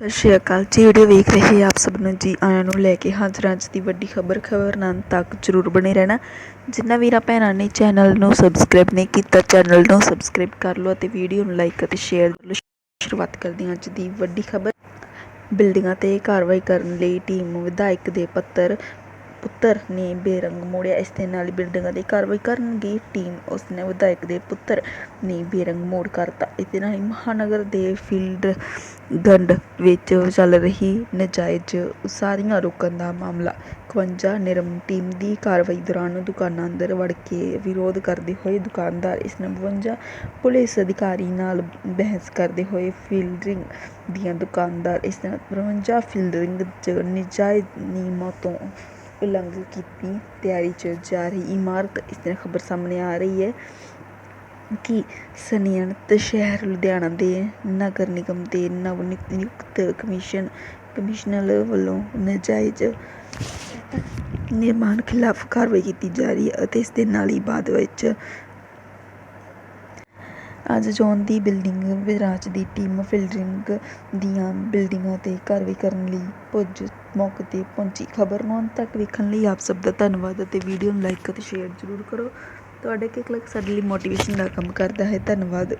ਸਤਿ ਸ਼੍ਰੀ ਅਕਾਲ ਜੀ, ਵੀਡੀਓ ਵੇਖ ਰਹੇ ਆਪ ਸਭ ਨੂੰ ਜੀ, ਆਇਆਂ ਨੂੰ ਲੈ ਕੇ ਹਾਜ਼ਰ ਅੱਜ ਦੀ ਵੱਡੀ ਖਬਰ ਖਬਰ ਨਾਲ ਤੱਕ ਜਰੂਰ ਬਣੇ ਰਹਿਣਾ। ਜਿੰਨਾ ਵੀਰਾਂ ਭੈਣਾਂ ਨੇ ਚੈਨਲ ਨੂੰ ਸਬਸਕ੍ਰਾਈਬ ਨਹੀਂ ਕੀਤਾ, ਚੈਨਲ ਨੂੰ ਸਬਸਕ੍ਰਾਈਬ ਕਰ ਲਓ ਅਤੇ ਵੀਡੀਓ ਨੂੰ ਲਾਈਕ ਅਤੇ ਸ਼ੇਅਰ ਕਰ ਲਓ। ਸ਼ੁਰੂਆਤ ਕਰਦੇ ਹਾਂ ਅੱਜ ਦੀ ਵੱਡੀ ਖਬਰ। ਬਿਲਡਿੰਗਾਂ ਤੇ ਕਾਰਵਾਈ ਕਰਨ ਲਈ ਟੀਮ ਵਿਧਾਇਕ ਦੇ ਪੱਤਰ ਪੁੱਤਰ ਨੇ ਬੇਰੰਗ ਮੋੜਿਆ। ਇਸ ਦੇ ਨਾਲ ਬਿਲਡਿੰਗਾਂ ਦੀ ਕਾਰਵਾਈ ਕਰਨਗੀ ਟੀਮ। ਉਸ ਨੇ ਵਿਧਾਇਕ ਦੇ ਪੁੱਤਰ ਨੇ ਬੇਰੰਗ ਮੋੜ ਕਰਤਾ। ਇਸ ਦੇ ਨਾਲ ਹੀ ਮਹਾਨਗਰ ਦੇ ਫੀਲਡ ਗੰਡ ਵਿੱਚ ਚੱਲ ਰਹੀ ਨਜਾਇਜ਼ ਉਸਾਰੀਆਂ ਰੋਕਣ ਦਾ ਮਾਮਲਾ। 51 ਨਿਰਮ ਟੀਮ ਦੀ ਕਾਰਵਾਈ ਦੌਰਾਨ ਦੁਕਾਨਾਂ ਅੰਦਰ ਵੜ ਕੇ ਵਿਰੋਧ ਕਰਦੇ ਹੋਏ ਦੁਕਾਨਦਾਰ ਇਸ ਨਾਲ 52 ਪੁਲਿਸ ਅਧਿਕਾਰੀ ਨਾਲ ਬਹਿਸ ਕਰਦੇ ਹੋਏ ਫੀਲਡਿੰਗ ਦੀਆਂ ਦੁਕਾਨਦਾਰ ਇਸ ਨਾਲ 52 ਫੀਲਡਿੰਗ 'ਚ ਨਜਾਇਜ਼ ਨਿਯਮਾਂ ਤੋਂ ਉਲੰਘ ਕੀਤੀ, ਤਿਆਰੀ 'ਚ ਜਾ ਰਹੀ ਇਮਾਰਤ, ਇਸ ਤਰ੍ਹਾਂ ਖਬਰ ਸਾਹਮਣੇ ਆ ਰਹੀ ਹੈ ਕਿ ਸਨਅਤ ਸ਼ਹਿਰ ਲੁਧਿਆਣਾ ਦੇ ਨਗਰ ਨਿਗਮ ਦੇ ਨਵ ਨਿਯੁਕਤ ਕਮਿਸ਼ਨ, ਕਮਿਸ਼ਨਰ ਵੱਲੋਂ ਨਜਾਇਜ਼ ਨਿਰਮਾਣ ਖਿਲਾਫ ਕਾਰਵਾਈ ਕੀਤੀ ਜਾ ਰਹੀ ਹੈ ਅਤੇ ਇਸ ਦੇ ਨਾਲ ਹੀ ਬਾਅਦ ਵਿੱਚ ਅੱਜ ਜੌਨ ਦੀ ਬਿਲਡਿੰਗ ਵਿਰਾਜ ਦੀ ਟੀਮ ਫਿਲਡਿੰਗ ਦੀਆਂ ਬਿਲਡਿੰਗਾਂ ਤੇ ਕਾਰਵਾਈ ਕਰਨ ਲਈ ਪੁੱਜ ਮੌਕੇ ਤੇ ਪਹੁੰਚੀ ਖਬਰ ਨੂੰ ਅੰਤ ਤੱਕ ਵੇਖਣ ਲਈ ਆਪ ਸਭ ਦਾ ਧੰਨਵਾਦ ਅਤੇ ਵੀਡੀਓ ਨੂੰ ਲਾਈਕ ਅਤੇ ਸ਼ੇਅਰ ਜ਼ਰੂਰ ਕਰੋ। ਤੁਹਾਡੇ ਇੱਕ ਲਾਈਕ ਸਾਡੇ ਲਈ ਮੋਟੀਵੇਸ਼ਨ ਦਾ ਕੰਮ ਕਰਦਾ ਹੈ। ਧੰਨਵਾਦ।